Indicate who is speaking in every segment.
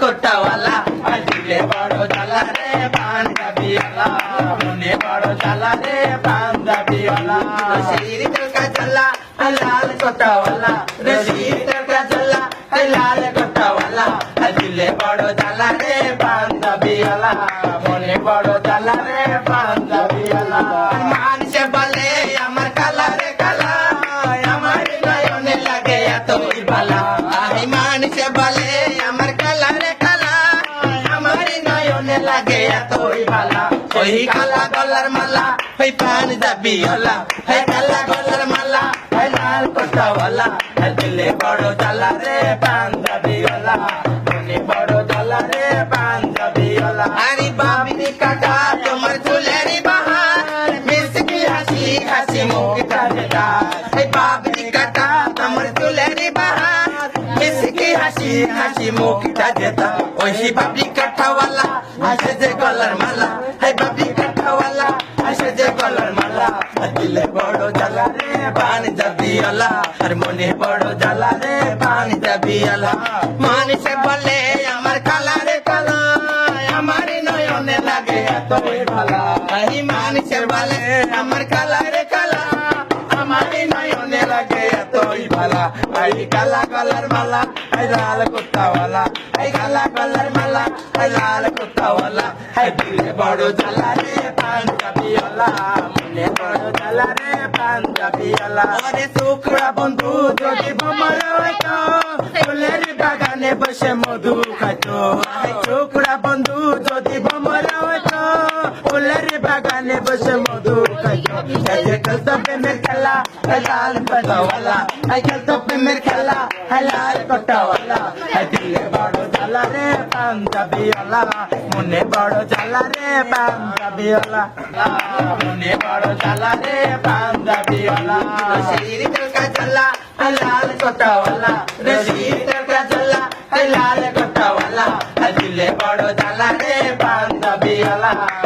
Speaker 1: కొత్త వల్ల మంచిలే పాడో చల్లరే పాంద బియల మున్నే పాడో చల్లరే పాంద బియల శరీరి తలక చల్ల అల్లాల కొత్త వల్ల శరీరి తలక చల్ల అల్లాల కొత్త వల్ల అదిలే పాడో చల్లరే పాంద బియల మున్నే పాడో చల్లరే పాంద బియల লাগে এতই বালা। ওই কালা গলার মালা, ওই পান যাবি হলা ওই কালা গলার মালা, ওই লাল কোটাওয়ালা দিলে বড় জ্বালা রে পান যাবি হলা মনে বড় জ্বালা রে পান যাবি হলা আরে বাবিনি কাকা, তোমার চুলেরি বাহার। মিসকি হাসি হাসি মুখটা দেতা এই বাবিনি কাকা, তোমার চুলেরি বাহার। মিসকি হাসি হাসি মুখটা দেতা ওই বাবলি কাঠাওয়ালা। হাসে যে গলার মালা। এই বাবলি কাঠাওয়ালা হাসে যে গলার মালা। দিলে বড় জ্বালা রে, পান যাবি আলা। আর মনে বড় জ্বালা রে, পান যাবি আলা। মানুষে বলে, আমার কালা রে কালা, আমার নয়নে লাগে এতই ভালা। এই মানুষের বলে, আমার কালা রে কালা এতই ভালা এই কালা কালার মালা এই লাল কুত্তাওয়ালা। এই কালা কালার মালা এই লাল কুত্তাওয়ালা। এই দিলে বড় জ্বালা রে পাঞ্জাবিওয়ালা মনে বড় জ্বালা রে পাঞ্জাবিওয়ালা ওরে শুক্রা বন্ধু, যদি ভ্রমণ হইতো ফুলের বাগানে বসে মধু খাইতো। এই শুক্রা বন্ধু بس مڌو ڪلي بڙو پنڌو هلالا چال ڪٽا اڄو جلا ري پبيوا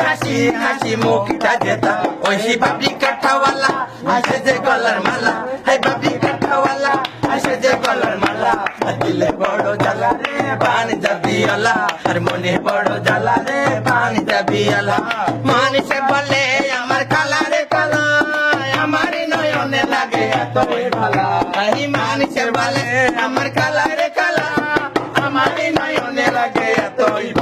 Speaker 1: মিসকি হাসি হাসি মুখটা দেতা ওই বাবলি কাঠাওয়ালা হাসে যে গলার মালা এই বাবলি কাঠাওয়ালা হাসে যে গলার মালা দিলে বড় জ্বালা রে পান যাবি আলা আর মনে বড় জ্বালা রে পান যাবি আলা মানুষে বলে আমার কালা রে কালা আমার নয়নে লাগে এতই ভালা এই মানুষের বলে আমার কালা রে কালা আমার নয়নে লাগে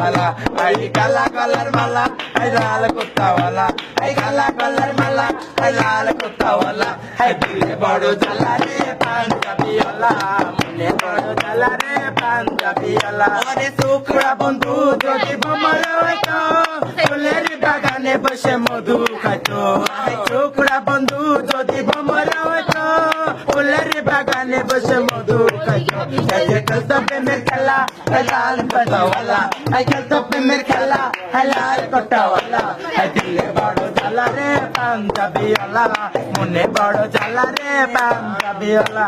Speaker 1: ভালা এই কালা কালার মালা এই লাল কুত্তাওয়ালা। এই কালা কালার মালা এই লাল কুত্তাওয়ালা। এই দিলে বড় জ্বালা রে পাঞ্জাবিওয়ালা মনে বড় জ্বালা রে পাঞ্জাবিওয়ালা ওরে শুক্রা বন্ধু, যদি ভ্রমণ হইতো ফুলের বাগানে বসে মধু খাইতো। এই শুক্রা বন্ধু, যদি হইতো ফুলের বাগানে বসে মধু খাইতো এই যে খেলতো প্রেমের খেলা এই লাল পাতাওয়ালা এই খেলতো প্রেমের খেলা এই লাল কোটাওয়ালা দিলে বড় জ্বালা রে পাঞ্জাবিওয়ালা মনে বড় জ্বালা রে পাঞ্জাবিওয়ালা